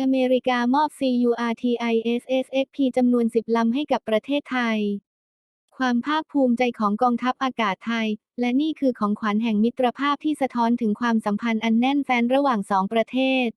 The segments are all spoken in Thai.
อเมริกามอบ CURTISSXP จำนวน 10 ลำให้กับประเทศไทย ความภาคภูมิใจของกองทัพอากาศไทย และนี่คือของขวัญแห่งมิตรภาพที่สะท้อนถึงความสัมพันธ์อันแน่นแฟ้นระหว่างสองประเทศ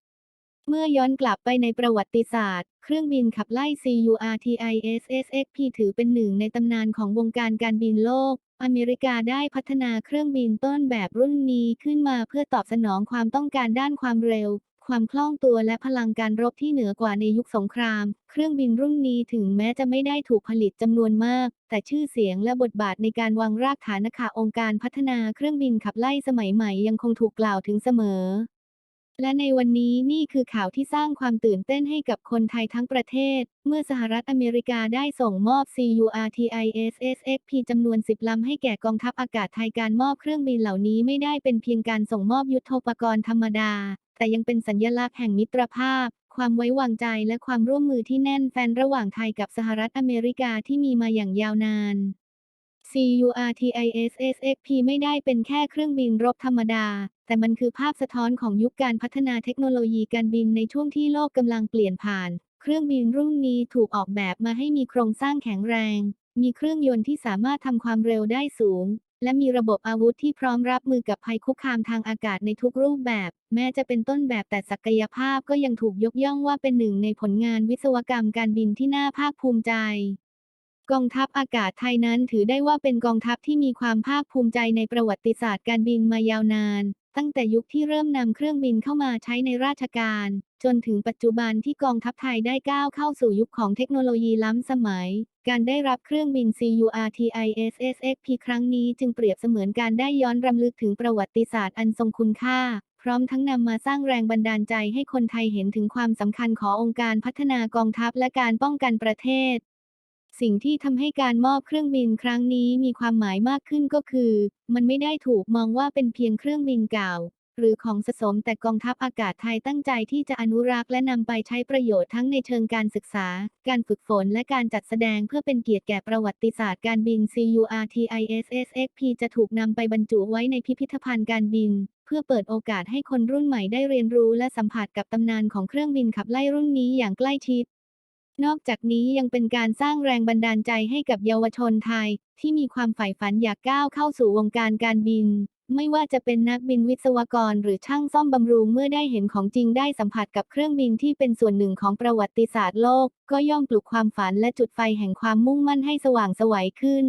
เมื่อย้อนกลับไปในประวัติศาสตร์ เครื่องบินขับไล่ CURTISSXP ถือเป็นหนึ่งในตำนานของวงการการบินโลกอเมริกาได้พัฒนาเครื่องบินต้นแบบรุ่นนี้ขึ้นมาเพื่อตอบสนองความต้องการด้านความเร็ว ความคล่องตัวและพลังการรบที่เหนือกว่าในยุคสงคราม เครื่องบินรุ่นนี้ถึงแม้จะไม่ได้ถูกผลิตจำนวนมาก แต่ชื่อเสียงและบทบาทในการวางรากฐานขาองค์การพัฒนาเครื่องบินขับไล่สมัยใหม่ยังคงถูกกล่าวถึงเสมอ และในวันนี้นี่คือข่าวที่สร้างความตื่นเต้นให้กับคนไทยทั้งประเทศ เมื่อสหรัฐอเมริกาได้ส่งมอบ CURTISSXP จำนวน 10 ลำให้แก่กองทัพอากาศไทยการมอบเครื่องบินเหล่านี้ไม่ได้เป็นเพียงการส่งมอบยุทโธปกรณ์ธรรมดา แต่ยังเป็นสัญลักษณ์แห่งมิตรภาพ ความไว้วางใจและความร่วมมือที่แน่นแฟ้นระหว่างไทยกับสหรัฐอเมริกาที่มีมาอย่างยาวนาน CURTISSXP ไม่ได้เป็นแค่เครื่องบินรบธรรมดา แต่มันคือภาพสะท้อนของยุคการพัฒนาเทคโนโลยีการบินในช่วงที่โลกกำลังเปลี่ยนผ่าน เครื่องบินรุ่นนี้ถูกออกแบบมาให้มีโครงสร้างแข็งแรง มีเครื่องยนต์ที่สามารถทำความเร็วได้สูง และมีระบบอาวุธที่พร้อมรับมือกับภัยคุกคามทางอากาศในทุกรูปแบบ แม้จะเป็นต้นแบบแต่ศักยภาพก็ยังถูกยกย่องว่าเป็นหนึ่งในผลงานวิศวกรรมการบินที่น่าภาคภูมิใจ กองทัพอากาศไทยนั้นถือได้ว่าเป็นกองทัพที่มีความภาคภูมิใจในประวัติศาสตร์การบินมายาวนาน ตั้งแต่ยุคที่เริ่มนำเครื่องบินเข้ามาใช้ในราชการ จนถึงปัจจุบันที่กองทัพไทยได้ก้าวเข้าสู่ยุคของเทคโนโลยีล้ำสมัย การได้รับเครื่องบิน CURTISSXP ครั้งนี้จึงเปรียบเสมือนการได้ย้อนรำลึกถึงประวัติศาสตร์อันทรงคุณค่า พร้อมทั้งนำมาสร้างแรงบันดาลใจให้คนไทยเห็นถึงความสำคัญขององค์การพัฒนากองทัพและการป้องกันประเทศสิ่งที่ทำให้การมอบเครื่องบินครั้งนี้มีความหมายมากขึ้นก็คือ มันไม่ได้ถูกมองว่าเป็นเพียงเครื่องบินเก่า หรือของสะสมแต่กองทัพอากาศไทยตั้งใจที่จะอนุรักษ์และนำไปใช้ประโยชน์ทั้งในเชิงการศึกษา การฝึกฝนและการจัดแสดงเพื่อเป็นเกียรติแก่ประวัติศาสตร์การบิน CURTISSXP จะถูกนำไปบรรจุไว้ในพิพิธภัณฑ์การบิน เพื่อเปิดโอกาสให้คนรุ่นใหม่ได้เรียนรู้และสัมผัสกับตำนานของเครื่องบินขับไล่รุ่นนี้อย่างใกล้ชิดนอกจากนี้ยังเป็นการสร้างแรงบันดาลใจให้กับเยาวชนไทย ที่มีความใฝ่ฝันอยากก้าวเข้าสู่วงการการบิน ไม่ว่าจะเป็นนักบินวิศวกรหรือช่างซ่อมบำรุงเมื่อได้เห็นของจริงได้สัมผัสกับเครื่องบินที่เป็นส่วนหนึ่งของประวัติศาสตร์โลก ก็ย่อมปลุกความฝันและจุดไฟแห่งความมุ่งมั่นให้สว่างไสวัยขึ้น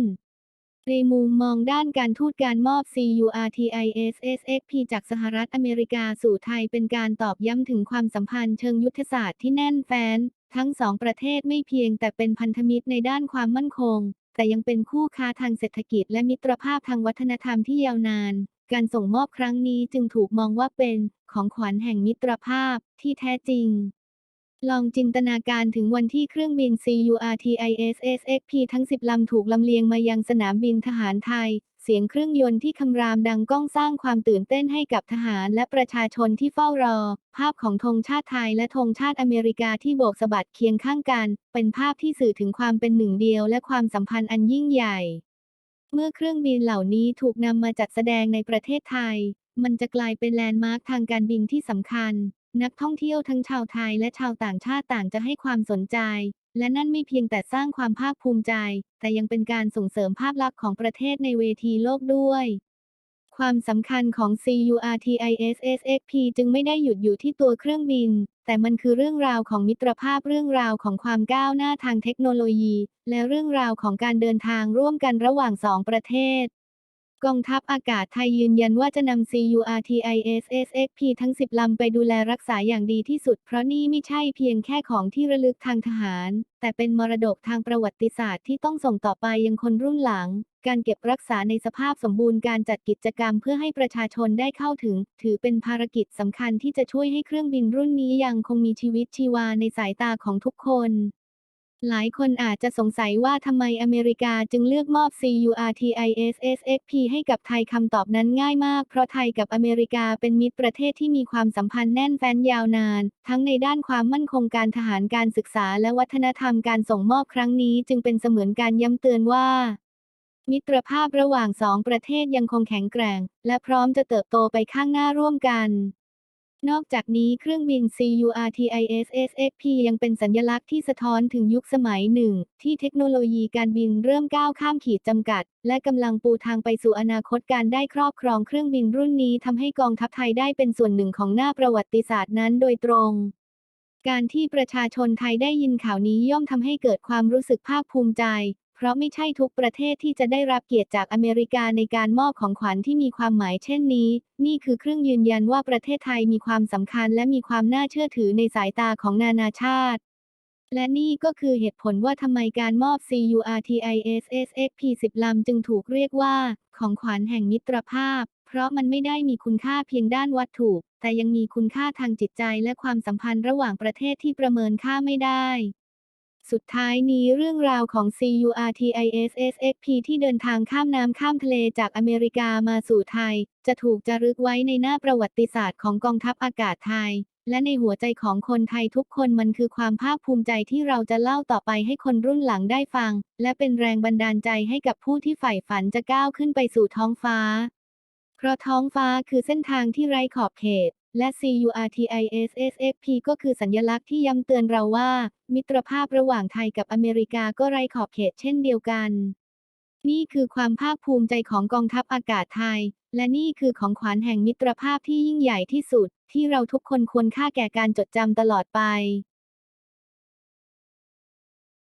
ในมุมมองด้านการทูตการมอบ CURTISSXP จากสหรัฐอเมริกาสู่ไทยเป็นการตอบย้ำถึงความสัมพันธ์เชิงยุทธศาสตร์ที่แน่นแฟ้น ทั้งสองประเทศไม่เพียงแต่เป็นพันธมิตรในด้านความมั่นคง แต่ยังเป็นคู่ค้าทางเศรษฐกิจและมิตรภาพทางวัฒนธรรมที่ยาวนาน การส่งมอบครั้งนี้จึงถูกมองว่าเป็นของขวัญแห่งมิตรภาพที่แท้จริง ลองจินตนาการถึงวันที่เครื่องบิน CURTISSXP ทั้ง 10 ลำถูกลำเลียงมายังสนามบินทหารไทย เสียงเครื่องยนต์ที่คำรามดังก้องสร้างความตื่นเต้นให้กับทหารและประชาชนที่เฝ้ารอ ภาพของธงชาติไทยและธงชาติอเมริกาที่โบกสะบัดเคียงข้างกัน เป็นภาพที่สื่อถึงความเป็นหนึ่งเดียวและความสัมพันธ์อันยิ่งใหญ่ เมื่อเครื่องบินเหล่านี้ถูกนำมาจัดแสดงในประเทศไทย มันจะกลายเป็นแลนด์มาร์คทางการบินที่สำคัญ นักท่องเที่ยวทั้งชาวไทยและชาวต่างชาติต่างจะให้ความสนใจ และนั่นไม่เพียงแต่สร้างความภาคภูมิใจ แต่ยังเป็นการส่งเสริมภาพลักษณ์ของประเทศในเวทีโลกด้วย ความสำคัญของ CURTISSXP จึงไม่ได้หยุดอยู่ที่ตัวเครื่องบิน แต่มันคือเรื่องราวของมิตรภาพเรื่องราวของความก้าวหน้าทางเทคโนโลยี และเรื่องราวของการเดินทางร่วมกันระหว่างสองประเทศ กองทัพอากาศไทยยืนยันว่าจะนำ CURTISSXP ทั้ง 10 ลำไปดูแลรักษาอย่างดีที่สุด เพราะนี่ไม่ใช่เพียงแค่ของที่ระลึกทางทหาร แต่เป็นมรดกทางประวัติศาสตร์ที่ต้องส่งต่อไปยังคนรุ่นหลัง การเก็บรักษาในสภาพสมบูรณ์การจัดกิจกรรมเพื่อให้ประชาชนได้เข้าถึง ถือเป็นภารกิจสำคัญที่จะช่วยให้เครื่องบินรุ่นนี้ยังคงมีชีวิตชีวาในสายตาของทุกคน หลายคนอาจจะสงสัยว่าทำไมอเมริกาจึงเลือกมอบ CURTISSXP ให้กับไทยคำตอบนั้นง่ายมาก เพราะไทยกับอเมริกาเป็นมิตรประเทศที่มีความสัมพันธ์แน่นแฟ้นยาวนาน ทั้งในด้านความมั่นคงการทหารการศึกษาและวัฒนธรรมการส่งมอบครั้งนี้ จึงเป็นเสมือนการย้ำเตือนว่า มิตรภาพระหว่างสองประเทศยังคงแข็งแกร่ง และพร้อมจะเติบโตไปข้างหน้าร่วมกัน นอกจากนี้เครื่องบิน CURTISSXP ยังเป็นสัญลักษณ์ที่สะท้อนถึงยุคสมัยหนึ่ง ที่เทคโนโลยีการบินเริ่มก้าวข้ามขีดจำกัด และกำลังปูทางไปสู่อนาคตการได้ครอบครองเครื่องบินรุ่นนี้ทำให้กองทัพไทยได้เป็นส่วนหนึ่งของหน้าประวัติศาสตร์นั้นโดยตรงการที่ประชาชนไทยได้ยินข่าวนี้ย่อมทำให้เกิดความรู้สึกภาคภูมิใจ ราะไม่ใช่ทุกประเทศที่จะได้รับเกียรติจากอเมริกาในการมอบของขวัญที่มีความหมายเช่นนี้ นี่คือเครื่องยืนยันว่าประเทศไทยมีความสำคัญและมีความน่าเชื่อถือในสายตาของนานาชาติและนี่ก็คือเหตุผลว่าทำไมการมอบ CURTISSXP 10 ลำจึงถูกเรียกว่าของขวัญแห่งมิตรภาพ เพราะมันไม่ได้มีคุณค่าเพียงด้านวัตถุ แต่ยังมีคุณค่าทางจิตใจและความสัมพันธ์ระหว่างประเทศที่ประเมินค่าไม่ได้ สุดท้ายนี้เรื่องราวของ CURTISSXP ที่เดินทางข้ามน้ำข้ามทะเลจากอเมริกามาสู่ไทย จะถูกจารึกไว้ในหน้าประวัติศาสตร์ของกองทัพอากาศไทย และในหัวใจของคนไทยทุกคนมันคือความภาคภูมิใจที่เราจะเล่าต่อไปให้คนรุ่นหลังได้ฟัง และเป็นแรงบันดาลใจให้กับผู้ที่ใฝ่ฝันจะก้าวขึ้นไปสู่ท้องฟ้า เพราะท้องฟ้าคือเส้นทางที่ไร้ขอบเขต และ C U R T I S S F P ก็คือสัญลักษณ์ที่ย้ำเตือนเราว่า มิตรภาพระหว่างไทยกับอเมริกาก็ไร้ขอบเขตเช่นเดียวกัน นี่คือความภาคภูมิใจของกองทัพอากาศไทย และนี่คือของขวัญแห่งมิตรภาพที่ยิ่งใหญ่ที่สุด ที่เราทุกคนควรค่าแก่การจดจำตลอดไป